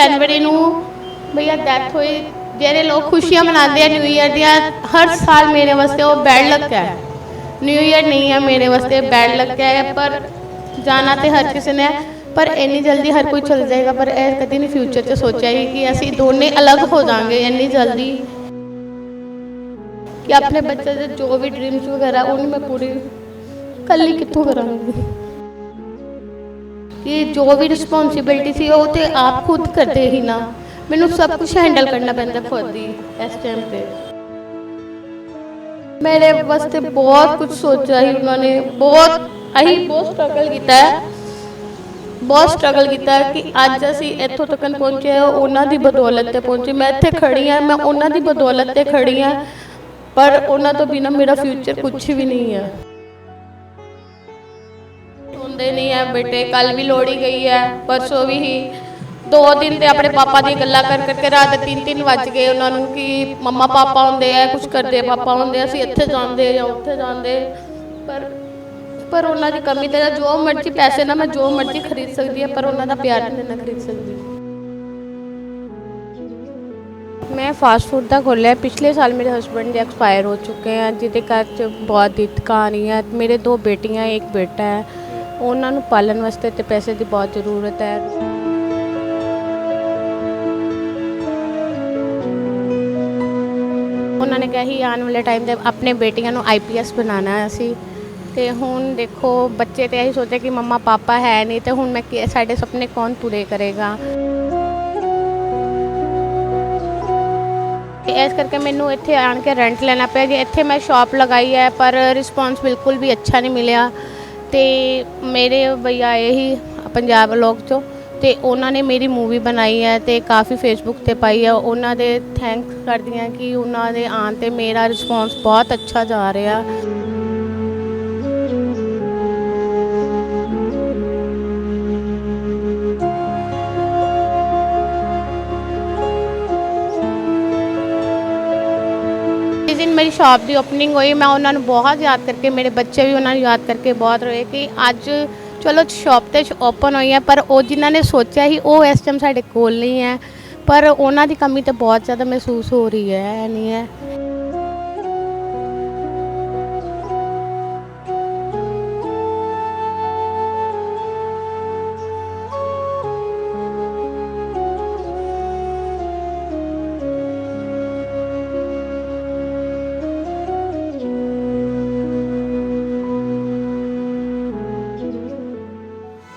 ਜਨਵਰੀ ਨੂੰ ਭਈਆ ਡੈਥ ਹੋਈ। ਜਿਹੜੇ ਲੋਕ ਖੁਸ਼ੀਆਂ ਮਨਾਉਂਦੇ ਆ ਨਿਊ ਈਅਰ ਦੀਆਂ, ਹਰ ਸਾਲ ਮੇਰੇ ਵਾਸਤੇ ਉਹ ਬੈਡ ਲੱਕ ਹੈ। ਨਿਊ ਈਅਰ ਨਹੀਂ ਹੈ, ਮੇਰੇ ਵਾਸਤੇ ਬੈਡ ਲੱਕ ਹੈ, ਪਰ ਜਾਣਾ ਤੇ ਹਰ ਕਿਸੇ ਨੇ ਪਰ ਇੰਨੀ ਜਲਦੀ ਹਰ ਕੋਈ ਚਲ ਜਾਏਗਾ, ਪਰ ਇਹ ਕਦੀ ਨਹੀਂ ਫਿਊਚਰ 'ਚ ਸੋਚਿਆ ਹੀ ਕਿ ਅਸੀਂ ਦੋਨੇ ਅਲੱਗ ਹੋ ਜਾਾਂਗੇ ਇੰਨੀ ਜਲਦੀ। ਕਿ ਆਪਣੇ ਬੱਚੇ ਦੇ ਜੋ ਵੀ ਡ੍ਰੀਮਸ ਵਗੈਰਾ ਉਹਨੂੰ ਮੈਂ ਪੂਰੀ ਕੱਲੀ ਕਿੱਥੋਂ ਕਰਾਂਗੀ? ਕਿ ਜੋ ਵੀ ਰਿਸਪੌਂਸਿਬਿਲਟੀ ਸੀ ਉਹ ਤੇ ਆਪ ਖੁਦ ਕਰਦੇ ਹੀ ਨਾ। ਮੈਨੂੰ ਸਭ ਕੁਝ ਹੈਂਡਲ ਕਰਨਾ ਪੈਂਦਾ ਖੁਦ ਹੀ ਇਸ ਟਾਈਮ ਤੇ। ਮੇਰੇ ਵਾਸਤੇ ਬਹੁਤ ਕੁਝ ਸੋਚਿਆ ਹੀ ਉਹਨਾਂ ਨੇ। ਬਹੁਤ ਅਹੀਂ ਬਹੁਤ ਸਟਰਗਲ ਕੀਤਾ ਹੈ। ਬਹੁਤ ਸਟਰਗਲ ਕੀਤਾ ਕਿ ਅੱਜ ਅਸੀਂ ਇੱਥੋਂ ਤੱਕ ਪਹੁੰਚੇ ਹਾਂ, ਉਹਨਾਂ ਦੀ ਬਦੌਲਤ ਤੇ ਪਹੁੰਚੇ। ਮੈਂ ਇੱਥੇ ਖੜੀ ਹਾਂ, ਮੈਂ ਉਹਨਾਂ ਦੀ ਬਦੌਲਤ ਤੇ ਖੜੀ ਹਾਂ। ਪਰ ਉਹਨਾਂ ਤੋਂ ਬਿਨਾ ਮੇਰਾ ਫਿਊਚਰ ਕੁਝ ਵੀ ਨਹੀਂ ਹੈ। ਹੁੰਦੇ ਨਹੀਂ ਹੈ ਬੇਟੇ ਕੱਲ ਵੀ ਲੋੜੀ ਗਈ ਹੈ ਪਰਸੋਂ ਵੀ ਹੀ। ਦੋ ਦਿਨ ਤੇ ਆਪਣੇ ਪਾਪਾ ਦੀ ਗੱਲਾਂ ਕਰ, ਕਰਕੇ ਰਾਤ ਦੇ 3-3 ਵੱਜ ਗਏ ਉਹਨਾਂ ਨੂੰ ਕਿ ਮੰਮਾ ਪਾਪਾ ਹੁੰਦੇ ਆ ਕੁਝ ਕਰਦੇ ਪਾਪਾ ਹੁੰਦੇ ਅਸੀਂ ਇੱਥੇ ਜਾਂਦੇ ਜਾਂ ਉੱਥੇ ਜਾਂਦੇ। ਪਰ ਪਰ ਉਹਨਾਂ ਦੀ ਕਮੀ ਤੇ ਜੋ ਮਰਜ਼ੀ ਪੈਸੇ ਨਾਲ ਮੈਂ ਜੋ ਮਰਜ਼ੀ ਖਰੀਦ ਸਕਦੀ ਹਾਂ ਪਰ ਉਹਨਾਂ ਦਾ ਪਿਆਰ ਨਹੀਂ ਨਾ ਖਰੀਦ ਸਕਦੀ। ਮੈਂ ਫਾਸਟ ਫੂਡ ਦਾ ਖੋਲ੍ਹਿਆ ਪਿਛਲੇ ਸਾਲ ਮੇਰੇ ਹਸਬੰਡ ਦੇ ਐਕਸਪਾਇਰ ਹੋ ਚੁੱਕੇ ਆ, ਜਿਹਦੇ ਘਰ 'ਚ ਬਹੁਤ ਦਿੱਕਤਾਂ ਆ ਹੈ ਮੇਰੇ ਦੋ ਬੇਟੀਆਂ, ਇੱਕ ਬੇਟਾ ਹੈ ਉਹਨਾਂ ਨੂੰ ਪਾਲਣ ਵਾਸਤੇ ਤੇ ਪੈਸੇ ਦੀ ਬਹੁਤ ਜ਼ਰੂਰਤ ਹੈ। ਉਹਨਾਂ ਨੇ ਕਿਹਾ ਸੀ, ਆਉਣ ਵਾਲੇ ਟਾਈਮ ਦੇ ਆਪਣੇ ਬੇਟੀਆਂ ਨੂੰ ਆਈਪੀਐਸ ਬਣਾਉਣਾ ਹੈ ਅਸੀਂ। ਤੇ ਹੁਣ ਦੇਖੋ, ਬੱਚੇ ਤੇ ਇਹੀ ਸੋਚਿਆ ਕਿ ਮੰਮਾ ਪਾਪਾ ਹੈ ਨਹੀਂ, ਤੇ ਹੁਣ ਮੈਂ ਸਾਡੇ ਸੁਪਨੇ ਕੌਣ ਪੂਰੇ ਕਰੇਗਾ? ਤੇ ਇਸ ਕਰਕੇ ਮੈਨੂੰ ਇੱਥੇ ਆਣ ਕੇ ਰੈਂਟ ਲੈਣਾ ਪਿਆ, ਜੇ ਇੱਥੇ ਮੈਂ ਸ਼ਾਪ ਲਗਾਈ ਹੈ, ਪਰ ਰਿਸਪੌਂਸ ਬਿਲਕੁਲ ਵੀ ਅੱਛਾ ਨਹੀਂ ਮਿਲਿਆ। ਤੇ ਮੇਰੇ ਭਈਆ ਆਏ ਹੀ ਪੰਜਾਬ ਲੋਕ ਚੋਂ ਤੇ ਉਹਨਾਂ ਨੇ ਮੇਰੀ ਮੂਵੀ ਬਣਾਈ ਹੈ ਤੇ ਕਾਫੀ ਫੇਸਬੁੱਕ ਤੇ ਪਾਈ ਹੈ। ਉਹਨਾਂ ਦੇ ਥੈਂਕਸ ਕਰਦੀਆਂ ਕਿ ਉਹਨਾਂ ਦੇ ਆਉਣ ਤੇ ਮੇਰਾ ਰਿਸਪੌਂਸ ਬਹੁਤ ਅੱਛਾ ਜਾ ਰਿਹਾ। ਮੇਰੀ ਸ਼ਾਪ ਦੀ ਓਪਨਿੰਗ ਹੋਈ, ਮੈਂ ਉਹਨਾਂ ਨੂੰ ਬਹੁਤ ਯਾਦ ਕਰਕੇ, ਮੇਰੇ ਬੱਚੇ ਵੀ ਉਹਨਾਂ ਨੂੰ ਯਾਦ ਕਰਕੇ ਬਹੁਤ ਰੋਏ ਕਿ ਅੱਜ ਚਲੋ ਸ਼ਾਪ ਤੇ ਓਪਨ ਹੋਈ ਹੈ, ਪਰ ਉਹ ਜਿਨ੍ਹਾਂ ਨੇ ਸੋਚਿਆ ਸੀ, ਉਹ ਇਸ ਟਾਈਮ ਸਾਡੇ ਕੋਲ ਨਹੀਂ ਹੈ। ਪਰ ਉਹਨਾਂ ਦੀ ਕਮੀ ਤਾਂ ਬਹੁਤ ਜ਼ਿਆਦਾ ਮਹਿਸੂਸ ਹੋ ਰਹੀ ਹੈ ਨਹੀਂ ਹੈ।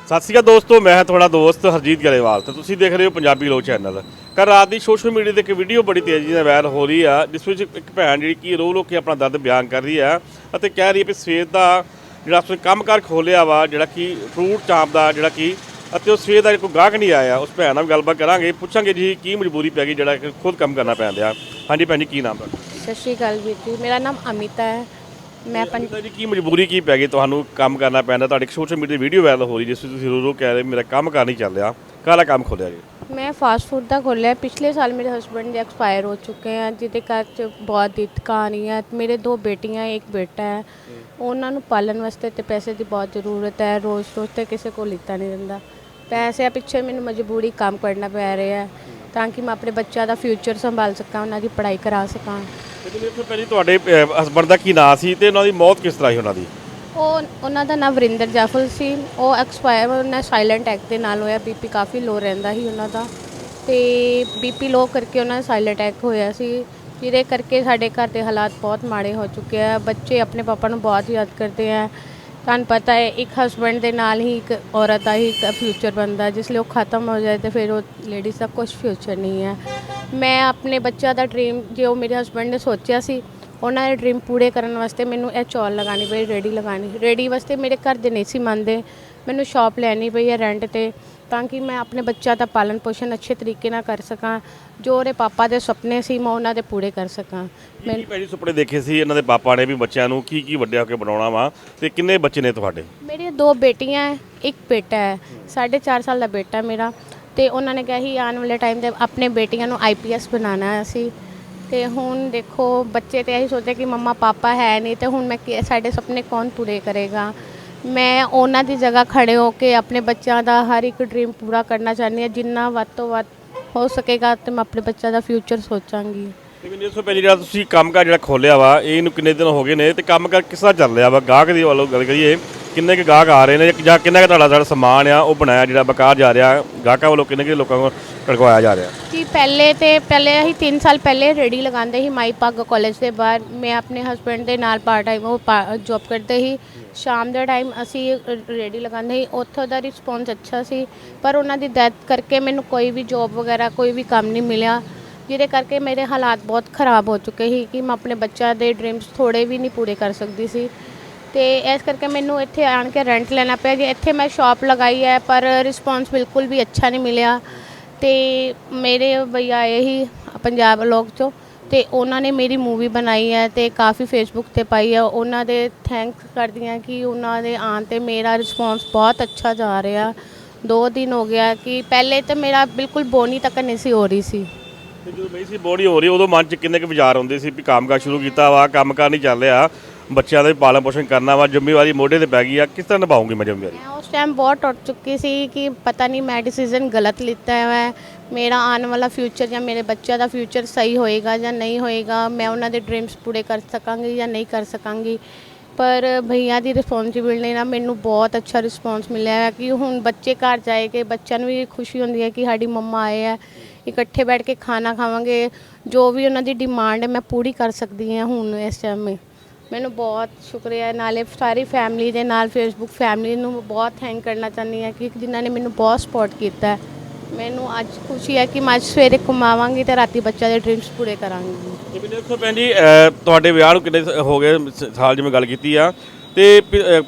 ਸਤਿ ਸ਼੍ਰੀ ਅਕਾਲ ਦੋਸਤੋ, ਮੈਂ ਹਾਂ ਤੁਹਾਡਾ ਦੋਸਤ ਹਰਜੀਤ ਗਰੇਵਾਲ ਤੇ ਤੁਸੀਂ ਦੇਖ ਰਹੇ ਹੋ ਪੰਜਾਬੀ ਲੋਕ ਚੈਨਲ। ਕੱਲ ਰਾਤ ਦੀ ਸੋਸ਼ਲ ਮੀਡੀਆ ਤੇ ਇੱਕ ਵੀਡੀਓ ਬੜੀ ਤੇਜ਼ੀ ਨਾਲ ਵਾਇਰਲ ਹੋ ਰਹੀ ਆ, ਜਿਸ ਵਿੱਚ ਇੱਕ ਭੈਣ ਜਿਹੜੀ ਕਿ ਰੋ ਰੋ ਕੇ ਆਪਣਾ ਦਰਦ ਬਿਆਨ ਕਰ ਰਹੀ ਆ ਅਤੇ ਕਹਿ ਰਹੀ ਹੈ ਕਿ ਸਵੇਰ ਦਾ ਜਿਹੜਾ ਉਸਨੇ ਕੰਮਕਾਰ ਖੋਲਿਆ ਵਾ, ਜਿਹੜਾ ਕਿ ਫਰੂਟ ਚਾਂਪ ਦਾ ਜਿਹੜਾ ਕਿ, ਅਤੇ ਉਸ ਸਵੇਰ ਦਾ ਕੋਈ ਗਾਹਕ ਨਹੀਂ ਆਇਆ, ਉਸ ਭੈਣ ਨਾਲ ਵੀ ਗੱਲਬਾਤ ਕਰਾਂਗੇ। ਪੁੱਛਾਂਗੇ ਜੀ ਕੀ ਮਜਬੂਰੀ ਪੈ ਗਈ ਜਿਹੜਾ ਕਿ ਖੁਦ ਕੰਮ ਕਰਨਾ ਪੈਂਦਾ। ਹਾਂਜੀ ਭੈਣ ਜੀ, ਕੀ ਨਾਮ ਤੁਹਾਡਾ? ਸਤਿ ਸ਼੍ਰੀ ਅਕਾਲ ਵੀਰ ਜੀ, ਮੇਰਾ ਨਾਮ ਅਮਿਤਾ ਹੈ। ਮੈਂ ਪੰਜ ਜੀ ਕੀ ਮਜਬੂਰੀ ਕੀ ਪੈ ਗਈ? ਤੁਹਾਨੂੰ ਕੰਮ ਕਰਨਾ ਪੈਂਦਾ ਤੁਹਾਡੀ ਸੋਸ਼ਲ ਮੀਡੀਆ ਵੀਡੀਓ ਵਾਇਰਲ ਹੋ ਰਹੀ ਜਿਸ ਵਿੱਚ ਤੁਸੀਂ ਰੋ ਰੋ ਕਹਿ ਰਹੇ ਮੇਰਾ ਕੰਮ ਕਰ ਨਹੀਂ ਚੱਲ ਰਿਹਾ ਕਾਹਦਾ ਕੰਮ ਖੋਲਿਆ ਜੀ? ਮੈਂ ਫਾਸਟ ਫੂਡ ਦਾ ਖੋਲ੍ਹਿਆ ਪਿਛਲੇ ਸਾਲ ਮੇਰੇ ਹਸਬੰਡ ਦੇ ਐਕਸਪਾਇਰ ਹੋ ਚੁੱਕੇ ਹਨ ਜਿਹਦੇ ਘਰ 'ਚ ਬਹੁਤ ਦਿੱਕਤਾਂ ਆ ਰਹੀਆਂ ਮੇਰੇ ਦੋ ਬੇਟੀਆਂ ਇੱਕ ਬੇਟਾ ਹੈ। ਉਹਨਾਂ ਨੂੰ ਪਾਲਣ ਵਾਸਤੇ ਤੇ ਪੈਸੇ ਦੀ ਬਹੁਤ ਜ਼ਰੂਰਤ ਹੈ। ਰੋਜ਼ ਰੋਜ਼ ਤੇ ਕਿਸੇ ਕੋਲ ਲਿੱਤਾ ਨਹੀਂ ਜਾਂਦਾ। ਪੈਸੇ ਪਿੱਛੇ ਮੈਨੂੰ ਮਜਬੂਰੀ ਕੰਮ ਕਰਨਾ ਪੈ ਰਿਹਾ। ਹੈ ਤਾਂ ਕਿ ਮੈਂ ਆਪਣੇ ਬੱਚਿਆਂ ਦਾ ਫਿਊਚਰ ਸੰਭਾਲ ਸਕਾਂ ਉਹਨਾਂ ਦੀ ਪੜ੍ਹਾਈ ਕਰਾ ਸਕਾਂ। ਲੇਕਿਨ ਤੋਂ ਪਹਿਲਾਂ ਤੁਹਾਡੇ ਹਸਬੰਡ ਦਾ ਕੀ ਨਾਂ ਸੀ ਤੇ ਉਹਨਾਂ ਦੀ ਮੌਤ ਕਿਸ ਤਰ੍ਹਾਂ ਹੋਈ ਉਹਨਾਂ ਦੀ? ਉਹ ਉਹਨਾਂ ਦਾ ਨਾਮ ਵਰਿੰਦਰ ਜਾਫਲ ਸੀ। ਉਹ ਐਕਸਪਾਇਰ ਉਹਨਾਂ ਸਾਇਲੈਂਟ ਅਟੈਕ ਦੇ ਨਾਲ ਹੋਇਆ। ਬੀਪੀ ਕਾਫੀ ਲੋ ਰਹਿੰਦਾ ਸੀ ਉਹਨਾਂ ਦਾ। ਤੇ ਬੀਪੀ ਲੋ ਕਰਕੇ ਉਹਨਾਂ ਦਾ ਸਾਇਲੈਂਟ ਅਟੈਕ ਹੋਇਆ ਸੀ। ਜਿਹਦੇ ਕਰਕੇ ਸਾਡੇ ਘਰ ਦੇ ਹਾਲਾਤ ਬਹੁਤ ਮਾੜੇ ਹੋ ਚੁੱਕੇ ਆ। ਬੱਚੇ ਆਪਣੇ ਪਾਪਾ ਨੂੰ ਬਹੁਤ ਯਾਦ ਕਰਦੇ ਆ। ਤੁਹਾਨੂੰ ਪਤਾ ਹੈ, ਇੱਕ ਹਸਬੰਡ ਦੇ ਨਾਲ ਹੀ ਇੱਕ ਔਰਤ ਦਾ ਹੀ ਫਿਊਚਰ ਬਣਦਾ। ਜਿਸ ਲਈ ਉਹ ਖਤਮ ਹੋ ਜਾਏ ਤੇ ਫਿਰ ਉਹ ਲੇਡੀਜ਼ ਦਾ ਕੁਝ ਫਿਊਚਰ ਨਹੀਂ ਹੈ। ਮੈਂ ਆਪਣੇ ਬੱਚਿਆਂ ਦਾ ਡ੍ਰੀਮ ਜੇ ਉਹ ਮੇਰੇ ਹਸਬੰਡ ਨੇ ਸੋਚਿਆ ਸੀ, ਉਹਨਾਂ ਦੇ ਡ੍ਰੀਮ ਪੂਰੇ ਕਰਨ ਵਾਸਤੇ ਮੈਨੂੰ ਇਹ ਚੌਲ ਲਗਾਉਣੀ ਪਈ ਰੇੜੀ ਲਗਾਉਣੀ। ਰੇੜੀ ਵਾਸਤੇ ਮੇਰੇ ਘਰ ਦੇ ਨਹੀਂ ਸੀ ਮੰਨਦੇ। ਮੈਨੂੰ ਸ਼ਾਪ ਲੈਣੀ ਪਈ ਹੈ ਰੈਂਟ ਤੇ। ਤਾਂ ਕਿ ਮੈਂ ਆਪਣੇ ਬੱਚਿਆਂ ਦਾ ਪਾਲਣ ਪੋਸ਼ਣ ਅੱਛੇ ਤਰੀਕੇ ਨਾਲ ਕਰ ਸਕਾਂ ਜੋ ਉਹਦੇ ਪਾਪਾ ਦੇ ਸੁਪਨੇ ਸੀ ਮੈਂ ਉਹਨਾਂ ਦੇ ਪੂਰੇ ਕਰ ਸਕਾਂ। ਮੈਂ ਕੀ ਭੈਣੀ ਸੁਪਨੇ ਦੇਖੇ ਸੀ ਇਹਨਾਂ ਦੇ ਪਾਪਾ ਨੇ ਵੀ ਬੱਚਿਆਂ ਨੂੰ ਕੀ ਕੀ ਵੱਡਿਆ ਹੋ ਕੇ ਬਣਾਉਣਾ ਵਾ ਤੇ ਕਿੰਨੇ ਬੱਚੇ ਨੇ ਤੁਹਾਡੇ? ਮੇਰੀਆਂ ਦੋ ਬੇਟੀਆਂ ਹੈ ਇੱਕ ਬੇਟਾ ਹੈ ਸਾਢੇ ਚਾਰ ਸਾਲ ਦਾ ਬੇਟਾ ਮੇਰਾ ਤੇ ਉਹਨਾਂ ਨੇ ਕਿਹਾ ਸੀ ਆਉਣ ਵਾਲੇ ਟਾਈਮ ਤੇ ਆਪਣੇ ਬੇਟੀਆਂ ਨੂੰ ਆਈਪੀਐਸ ਬਣਾਉਣਾ ਹੈ ਅਸੀਂ। ਤੇ ਹੁਣ ਦੇਖੋ ਬੱਚੇ ਤੇ ਇਹੀ ਸੋਚਦੇ ਕਿ ਮੰਮਾ ਪਾਪਾ ਹੈ ਨਹੀਂ ਤੇ ਹੁਣ ਮੈਂ ਸਾਡੇ ਸੁਪਨੇ ਕੌਣ ਪੂਰੇ ਕਰੇਗਾ? ਮੈਂ ਉਹਨਾਂ ਦੀ ਜਗ੍ਹਾ ਖੜੇ ਹੋ ਕੇ ਆਪਣੇ ਬੱਚਿਆਂ ਦਾ ਹਰ ਇੱਕ ਡ੍ਰੀਮ ਪੂਰਾ ਕਰਨਾ ਚਾਹੁੰਦੀ ਹਾਂ। ਜਿੰਨਾ ਵੱਧ ਤੋਂ ਵੱਧ ਹੋ ਸਕੇਗਾ ਤੇ ਮੈਂ ਆਪਣੇ ਬੱਚਿਆਂ ਦਾ ਫਿਊਚਰ ਸੋਚਾਂਗੀ। ਤੇ ਮੈਨੂੰ ਇਸ ਤੋਂ ਜਿਹੜਾ ਤੁਸੀਂ ਕੰਮਕਾਰ ਜਿਹੜਾ ਖੋਲਿਆ ਵਾ ਇਹਨੂੰ ਕਿੰਨੇ ਦਿਨ ਹੋ ਗਏ ਨੇ ਤੇ ਕੰਮਕਾਰ ਕਿਸ ਤਰ੍ਹਾਂ ਚੱਲ ਰਿਹਾ ਵਾ? ਗਾਹਕ ਦੀ ਵੱਲੋਂ ਗੱਲ ਕਰੀਏ। ਕਿੰਨੇ ਕੁ ਗਾਹਕ ਆ ਰਹੇ ਨੇ ਜਾਂ ਕਿੰਨਾ ਕੁ ਤੁਹਾਡਾ ਜਿਹੜਾ ਸਮਾਨ ਆ ਉਹ ਬਣਾਇਆ ਜਿਹੜਾ ਬਕਾਰ ਜਾ ਰਿਹਾ, ਗਾਹਕਾਂ ਵੱਲੋਂ ਕਿੰਨੇ ਕੁ ਲੋਕਾਂ ਕੋਲ ਟੜਕਵਾਇਆ ਜਾ ਰਿਹਾ? ਜੀ, ਪਹਿਲੇ ਤੇ ਪਹਿਲੇ ਅਸੀਂ 3 ਸਾਲ ਪਹਿਲੇ ਰੇੜੀ ਲਗਾਉਂਦੇ ਸੀ ਮਾਈ ਪੱਗ ਕਾਲਜ ਦੇ ਬਾਹਰ। ਮੈਂ ਆਪਣੇ ਹਸਬੰਡ ਦੇ ਨਾਲ ਪਾਰਟ ਟਾਈਮ ਉਹ ਜੌਬ ਕਰਦੇ ਸੀ। ਸ਼ਾਮ ਦੇ ਟਾਈਮ ਅਸੀਂ ਰੇੜੀ ਲਗਾਉਂਦੇ ਸੀ। ਉੱਥੋਂ ਦਾ ਰਿਸਪੌਂਸ ਅੱਛਾ ਸੀ, ਪਰ ਉਹਨਾਂ ਦੀ ਡੈਥ ਕਰਕੇ ਮੈਨੂੰ ਕੋਈ ਵੀ ਜੌਬ ਵਗੈਰਾ, ਕੋਈ ਵੀ ਕੰਮ ਨਹੀਂ ਮਿਲਿਆ। ਜਿਹਦੇ ਕਰਕੇ ਮੇਰੇ ਹਾਲਾਤ ਬਹੁਤ ਖਰਾਬ ਹੋ ਚੁੱਕੇ ਸੀ ਕਿ ਮੈਂ ਆਪਣੇ ਬੱਚਿਆਂ ਦੇ ਡ੍ਰੀਮਸ ਥੋੜੇ ਵੀ ਨਹੀਂ ਪੂਰੇ ਕਰ ਸਕਦੀ ਸੀ। ਤੇ ਇਸ ਕਰਕੇ ਮੈਨੂੰ ਇੱਥੇ ਆਣ ਕੇ ਰੈਂਟ ਲੈਣਾ ਪਿਆ ਜੀ। ਇੱਥੇ ਮੈਂ ਸ਼ਾਪ ਲਗਾਈ ਹੈ, ਪਰ ਰਿਸਪੌਂਸ ਬਿਲਕੁਲ ਵੀ ਅੱਛਾ ਨਹੀਂ ਮਿਲਿਆ। ਤੇ ਮੇਰੇ ਭਈਆ ਆਏ ਹੀ ਪੰਜਾਬ ਲੋਕ ਚੋਂ, ਤੇ ਉਹਨਾਂ ਨੇ ਮੇਰੀ ਮੂਵੀ ਬਣਾਈ ਹੈ ਤੇ ਕਾਫੀ ਫੇਸਬੁੱਕ ਤੇ ਪਾਈ ਹੈ। ਉਹਨਾਂ ਦੇ ਥੈਂਕਸ ਕਰਦੀ ਹਾਂ ਕਿ ਉਹਨਾਂ ਦੇ ਆਉਣ ਤੇ ਮੇਰਾ ਰਿਸਪੌਂਸ ਬਹੁਤ ਅੱਛਾ ਜਾ ਰਿਹਾ। ਦੋ ਦਿਨ ਹੋ ਗਿਆ ਕਿ ਪਹਿਲੇ ਤਾਂ ਮੇਰਾ ਬਿਲਕੁਲ ਬੋਨੀ ਤੱਕ ਨਹੀਂ ਸੀ ਹੋ ਰਹੀ ਸੀ। ਤੇ ਜਦੋਂ ਨਹੀਂ ਸੀ ਬੋਡੀ ਹੋ ਰਹੀ, ਉਦੋਂ ਮਨ 'ਚ ਕਿੰਨੇ ਕੁ ਵਿਚਾਰ ਆਉਂਦੇ ਸੀ ਵੀ ਕੰਮਕਾਰ ਸ਼ੁਰੂ ਕੀਤਾ ਵਾ ਕੰਮਕਾਰ ਨਹੀਂ ਚੱਲ ਰਿਹਾ। ਬੱਚਿਆਂ ਦੇ ਪਾਲਣ ਪੋਸ਼ਣ ਕਰਨਾ ਵਾ, ਜ਼ਿੰਮੇਵਾਰੀ ਮੋਢੇ ਤੇ ਪੈ ਗਈ ਆ, ਕਿਸ ਤਰ੍ਹਾਂ ਨਿਭਾਉਂਗੀ ਮੈਂ ਜ਼ਿੰਮੇਵਾਰੀ? ਮੈਂ ਉਸ ਟਾਈਮ ਬਹੁਤ ਟੁੱਟ ਚੁੱਕੀ ਸੀ ਕਿ ਪਤਾ ਨਹੀਂ ਮੈਂ ਡਿਸੀਜਨ ਗਲਤ ਲਿੱਤਾ ਹੈ ਮੈਂ ਮੇਰਾ ਆਉਣ ਵਾਲਾ ਫਿਊਚਰ ਜਾਂ ਮੇਰੇ ਬੱਚਿਆਂ ਦਾ ਫਿਊਚਰ ਸਹੀ ਹੋਏਗਾ ਜਾਂ ਨਹੀਂ ਹੋਏਗਾ, ਮੈਂ ਉਹਨਾਂ ਦੇ ਡ੍ਰੀਮਸ ਪੂਰੇ ਕਰ ਸਕਾਂਗੀ ਜਾਂ ਨਹੀਂ ਕਰ ਸਕਾਂਗੀ। ਪਰ ਭਈਆ ਦੀ ਰਿਸਪੌਂਸਿਬਿਲਟੀ ਨਾਲ ਮੈਨੂੰ ਬਹੁਤ ਅੱਛਾ ਰਿਸਪੌਂਸ ਮਿਲਿਆ ਹੈ ਕਿ ਹੁਣ ਬੱਚੇ ਘਰ ਜਾਏ ਕਿ ਬੱਚਿਆਂ ਨੂੰ ਵੀ ਖੁਸ਼ੀ ਹੁੰਦੀ ਹੈ ਕਿ ਸਾਡੀ ਮੰਮਾ ਆਏ ਹੈ ਇਕੱਠੇ ਬੈਠ ਕੇ ਖਾਣਾ ਖਾਵਾਂਗੇ, ਜੋ ਵੀ ਉਹਨਾਂ ਦੀ ਡਿਮਾਂਡ ਹੈ ਮੈਂ ਪੂਰੀ ਕਰ ਸਕਦੀ ਹਾਂ ਹੁਣ ਇਸ ਟਾਈਮ ਮੈਨੂੰ ਬਹੁਤ ਸ਼ੁਕਰੀਆ। ਨਾਲੇ ਸਾਰੀ ਫੈਮਿਲੀ ਦੇ ਨਾਲ ਫੇਸਬੁੱਕ ਫੈਮਿਲੀ ਨੂੰ ਬਹੁਤ ਥੈਂਕ ਕਰਨਾ ਚਾਹੁੰਦੀ ਹਾਂ ਕਿ ਜਿਨ੍ਹਾਂ ਨੇ ਮੈਨੂੰ ਬਹੁਤ ਸਪੋਰਟ ਕੀਤਾ ਮੈਨੂੰ ਅੱਜ ਖੁਸ਼ੀ ਹੈ ਕਿ ਮੈਂ ਅੱਜ ਸਵੇਰੇ ਕਮਾਵਾਂਗੀ ਤੇ ਰਾਤੀ ਬੱਚਿਆਂ ਦੇ ਡ੍ਰੀਮਸ ਪੂਰੇ ਕਰਾਂਗੀ। ਤੇ ਮੈਨੂੰ ਭੈਣ ਜੀ ਤੁਹਾਡੇ ਵਿਆਹ ਨੂੰ ਕਿੰਨੇ ਹੋ ਗਏ ਸ- ਸਾਲ ਜਿਵੇਂ ਗੱਲ ਕੀਤੀ ਆ। ਤੇ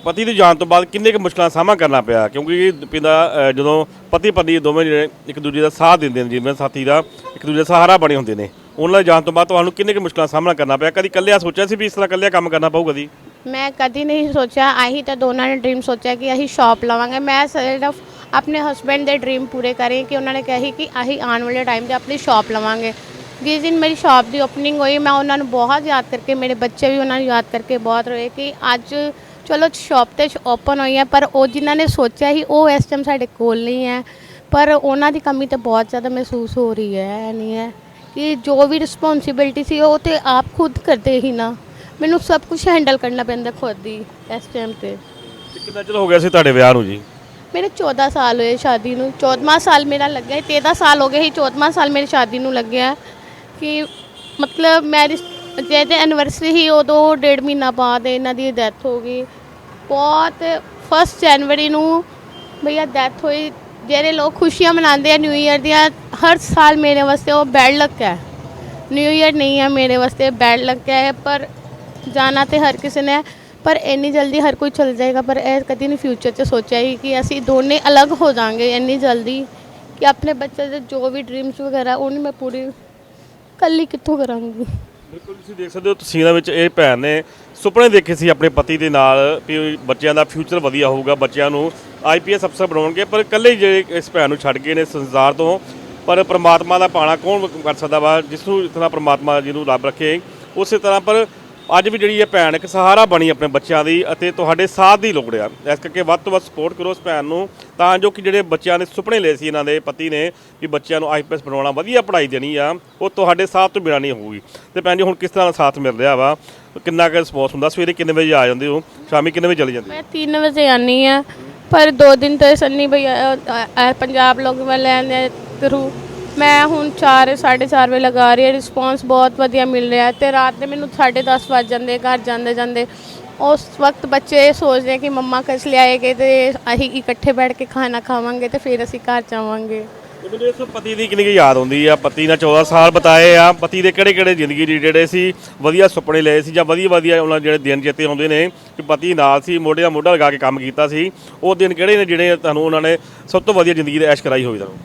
ਪਤੀ ਦੀ ਜਾਣ ਤੋਂ ਬਾਅਦ ਕਿੰਨੇ ਕੁ ਮੁਸ਼ਕਲਾਂ ਦਾ ਸਾਹਮਣਾ ਕਰਨਾ ਪਿਆ? ਕਿਉਂਕਿ ਪਿੰਦਾ ਜਦੋਂ ਪਤੀ ਪਤਨੀ ਦੋਵੇਂ ਜਿਹੜੇ ਇੱਕ ਦੂਜੇ ਦਾ ਸਾਥ ਦਿੰਦੇ ਨੇ, ਜਿਵੇਂ ਸਾਥੀ ਦਾ, ਇੱਕ ਦੂਜੇ ਦਾ ਸਹਾਰਾ ਬਣੇ ਹੁੰਦੇ ਨੇ। ਉਹਨਾਂ ਦੀ ਜਾਣ ਤੋਂ ਬਾਅਦ ਤੁਹਾਨੂੰ ਕਿੰਨੇ ਕੁ ਮੁਸ਼ਕਲਾਂ ਦਾ ਸਾਹਮਣਾ ਕਰਨਾ ਪਿਆ? ਕਦੀ ਇਕੱਲਿਆ ਸੋਚਿਆ ਸੀ ਵੀ ਇਸ ਤਰ੍ਹਾਂ ਇਕੱਲਿਆ ਕੰਮ ਕਰਨਾ ਪਊ ਕਦੀ? ਮੈਂ ਕਦੀ ਨਹੀਂ ਸੋਚਿਆ। ਆਹੀ ਤਾਂ ਦੋਨਾਂ ਨੇ ਡ੍ਰੀਮ ਸੋਚਿਆ ਕਿ ਅਸੀਂ ਸ਼ਾਪ ਲਵਾਂਗੇ। ਮੈਂ ਸਿਰਫ ਆਪਣੇ ਹਸਬੰਡ ਦੇ ਡ੍ਰੀਮ ਪੂਰੇ ਕਰੇ ਕਿ ਉਹਨਾਂ ਨੇ ਕਿਹਾ ਸੀ ਕਿ ਅਸੀਂ ਆਉਣ ਵਾਲੇ ਟਾਈਮ ਤੇ ਆਪਣੀ ਸ਼ਾਪ ਲਵਾਂਗੇ। ਜਿਸ ਦਿਨ ਮੇਰੀ ਸ਼ਾਪ ਦੀ ਓਪਨਿੰਗ ਹੋਈ, ਮੈਂ ਉਹਨਾਂ ਨੂੰ ਬਹੁਤ ਯਾਦ ਕਰਕੇ, ਮੇਰੇ ਬੱਚੇ ਵੀ ਉਹਨਾਂ ਨੂੰ ਯਾਦ ਕਰਕੇ ਬਹੁਤ ਰੋਏ ਕਿ ਅੱਜ ਚਲੋ ਸ਼ਾਪ ਤੇ ਓਪਨ ਹੋਈ ਹੈ, ਪਰ ਉਹ ਜਿਨ੍ਹਾਂ ਨੇ ਸੋਚਿਆ ਸੀ, ਉਹ ਇਸ ਟਾਈਮ ਸਾਡੇ ਕੋਲ ਨਹੀਂ ਹੈ। ਪਰ ਉਹਨਾਂ ਦੀ ਕਮੀ ਤਾਂ ਬਹੁਤ ਜ਼ਿਆਦਾ ਮਹਿਸੂਸ ਹੋ ਰਹੀ ਹੈ, ਇਹ ਨਹੀਂ ਹੈ। ਕਿ ਜੋ ਵੀ ਰਿਸਪੌਂਸਿਬਿਲਟੀ ਸੀ ਉਹ ਤੇ ਆਪ ਖੁਦ ਕਰਦੇ ਹੀ ਨਾ। ਮੈਨੂੰ ਸਭ ਕੁਝ ਹੈਂਡਲ ਕਰਨਾ ਪੈਂਦਾ ਖੁਦ ਹੀ ਇਸ ਟਾਈਮ ਤੇ। ਤੇ ਕਿੰਨਾ ਚਿਰ ਹੋ ਗਿਆ ਸੀ ਤੁਹਾਡੇ ਵਿਆਹ ਨੂੰ ਜੀ? ਮੇਰੇ 14 ਸਾਲ ਹੋਏ ਸ਼ਾਦੀ ਨੂੰ। 14ਵਾਂ ਸਾਲ ਮੇਰਾ ਲੱਗਿਆ 13 ਸਾਲ ਹੋ ਗਏ ਸੀ 14ਵਾਂ ਸਾਲ ਮੇਰੀ ਸ਼ਾਦੀ ਨੂੰ ਲੱਗਿਆ। ਕਿ ਮਤਲਬ ਮੈਰਿਜ ਜਿਹਦੇ ਐਨਵਰਸਰੀ ਸੀ ਉਦੋਂ ਡੇਢ ਮਹੀਨਾ ਬਾਅਦ ਇਹਨਾਂ ਦੀ ਡੈਥ ਹੋ ਗਈ। ਬਹੁਤ ਫਸਟ ਜਨਵਰੀ ਨੂੰ ਭਈਆ ਡੈਥ ਹੋਈ। ਜਿਹੜੇ ਲੋਕ ਖੁਸ਼ੀਆਂ ਮਨਾਉਂਦੇ ਆ ਨਿਊ ਈਅਰ ਦੀਆਂ, ਹਰ ਸਾਲ ਮੇਰੇ ਵਾਸਤੇ ਉਹ ਬੈਡ ਲੱਕ ਹੈ। ਨਿਊ ਈਅਰ ਨਹੀਂ ਹੈ ਮੇਰੇ ਵਾਸਤੇ ਬੈਡ ਲੱਕ ਹੈ, ਪਰ ਜਾਣਾ ਤੇ ਹਰ ਕਿਸੇ ਨੇ ਪਰ ਇੰਨੀ ਜਲਦੀ ਹਰ ਕੋਈ ਚਲ ਜਾਏਗਾ, ਪਰ ਇਹ ਕਦੀ ਨਹੀਂ ਫਿਊਚਰ 'ਚ ਸੋਚਿਆ ਹੀ ਕਿ ਅਸੀਂ ਦੋਨੇ ਅਲੱਗ ਹੋ ਜਾਾਂਗੇ ਇੰਨੀ ਜਲਦੀ, ਕਿ ਆਪਣੇ ਬੱਚੇ ਦੇ ਜੋ ਵੀ ਡ੍ਰੀਮਸ ਵਗੈਰਾ ਉਹਨੂੰ ਮੈਂ ਪੂਰੀ ਕੱਲੀ ਕਿੱਥੋਂ ਕਰਾਂਗੀ। ਬਿਲਕੁਲ, ਤੁਸੀਂ ਦੇਖ ਸਕਦੇ ਹੋ ਤਸਵੀਰਾਂ ਵਿੱਚ ਇਹ ਭੈਣ ਨੇ ਸੁਪਨੇ ਦੇਖੇ ਸੀ ਆਪਣੇ ਪਤੀ ਦੇ ਨਾਲ, ਵੀ ਬੱਚਿਆਂ ਦਾ ਫਿਊਚਰ ਵਧੀਆ ਹੋਊਗਾ, ਬੱਚਿਆਂ ਨੂੰ ਆਈਪੀਐਸ ਅਫਸਰ ਬਣਾਉਣਗੇ, ਪਰ ਇਕੱਲੇ ਹੀ ਜਿਹੜੇ ਇਸ ਭੈਣ ਨੂੰ ਛੱਡ ਗਏ ਨੇ ਸੰਸਾਰ ਤੋਂ, ਪਰ ਪ੍ਰਮਾਤਮਾ ਦਾ ਪਾਣਾ ਕੌਣ ਕਰ ਸਕਦਾ ਵਾ, ਜਿਸ ਨੂੰ ਇਤਨਾ ਪ੍ਰਮਾਤਮਾ ਜਿਹਨੂੰ ਰੱਬ ਰੱਖੇ। ਉਸੇ ਤਰ੍ਹਾਂ ਪਰ ਅੱਜ ਵੀ ਜਿਹੜੀ ਇਹ ਭੈਣ ਇੱਕ ਸਹਾਰਾ ਬਣੀ ਆਪਣੇ ਬੱਚਿਆਂ ਦੀ ਅਤੇ ਤੁਹਾਡੇ ਸਾਥ ਦੀ ਲੋੜ ਆ। ਇਸ ਕਰਕੇ ਵੱਧ ਤੋਂ ਵੱਧ ਸਪੋਰਟ ਕਰੋ ਇਸ ਭੈਣ ਨੂੰ, ਤਾਂ ਜੋ ਕਿ ਜਿਹੜੇ ਬੱਚਿਆਂ ਦੇ ਸੁਪਨੇ ਲਏ ਸੀ ਇਹਨਾਂ ਦੇ ਪਤੀ ਨੇ ਵੀ ਬੱਚਿਆਂ ਨੂੰ ਆਈਪੀਐਸ ਬਣਾਉਣਾ ਵਧੀਆ ਪੜ੍ਹਾਈ ਦੇਣੀ ਆ, ਉਹ ਤੁਹਾਡੇ ਸਾਥ ਤੋਂ ਬਿਨਾਂ ਨਹੀਂ ਹੋਊਗੀ। ਤੇ ਭੈਣ ਜੀ, ਹੁਣ ਕਿਸ ਤਰ੍ਹਾਂ ਦਾ ਸਾਥ ਮਿਲ ਰਿਹਾ ਵਾ? ਕਿੰਨਾ ਕੁ ਰਿਸਪੌਂਸ ਹੁੰਦਾ? ਸਵੇਰੇ ਕਿੰਨੇ ਵਜੇ ਆ ਜਾਂਦੇ ਹੋ? ਸ਼ਾਮੀ ਕਿੰਨੇ ਵਜੇ ਚਲੇ ਜਾਂਦੇ ਹੋ? ਮੈਂ 3 ਵਜੇ ਆਨੀ ਆ ਪਰ ਦੋ ਦਿਨ ਤੋਂ ਸੰਨੀ ਭਈਆ ਅ, ਅ, ਪੰਜਾਬ ਲੋਕ ਵਾਲਿਆਂ ਦੇ ਥਰੂ ਮੈਂ ਹੁਣ 4 4:30 ਵਜੇ ਲਗਾ ਰਹੀ ਹਾਂ ਰਿਸਪੌਂਸ ਬਹੁਤ ਵਧੀਆ ਮਿਲ ਰਿਹਾ ਹੈ ਤੇ ਰਾਤ ਦੇ ਮੈਨੂੰ 10:30 ਵੱਜ ਜਾਂਦੇ ਘਰ ਜਾਂਦੇ ਜਾਂਦੇ। ਉਸ ਵਕਤ ਬੱਚੇ ਇਹ ਸੋਚਦੇ ਆ ਕਿ ਮੰਮਾ ਕਿਸ ਲਿਆਏਗੇ ਤੇ ਅਸੀਂ ਇਕੱਠੇ ਬੈਠ ਕੇ ਖਾਣਾ ਖਾਵਾਂਗੇ ਤੇ ਫਿਰ ਅਸੀਂ ਘਰ ਜਾਵਾਂਗੇ। ਮੈਨੂੰ ਇਸ ਪਤੀ ਦੀ ਕਿੰਨੀ ਕੁ ਯਾਦ ਆਉਂਦੀ ਆ? ਪਤੀ ਨਾਲ 14 ਸਾਲ ਬਤਾਏ ਆ। ਪਤੀ ਦੇ ਕਿਹੜੇ ਕਿਹੜੇ ਜ਼ਿੰਦਗੀ ਦੇ ਜਿਹੜੇ ਸੀ, ਵਧੀਆ ਸੁਪਨੇ ਲਏ ਸੀ ਜਾਂ ਵਧੀਆ ਵਧੀਆ ਉਹਨਾਂ ਜਿਹੜੇ ਦਿਨ ਚੇਤੇ ਆਉਂਦੇ ਨੇ ਕਿ ਪਤੀ ਨਾਲ ਸੀ ਮੋਢੇ ਨਾਲ ਮੋਢਾ ਲਗਾ ਕੇ ਕੰਮ ਕੀਤਾ ਸੀ। ਉਹ ਦਿਨ ਕਿਹੜੇ ਨੇ ਜਿਹੜੇ ਤੁਹਾਨੂੰ ਉਹਨਾਂ ਨੇ ਸਭ ਤੋਂ ਵਧੀਆ ਜ਼ਿੰਦਗੀ ਦੇ ਐਸ਼ ਕਰਾਈ ਹੋਈ ਤੁਹਾਨੂੰ?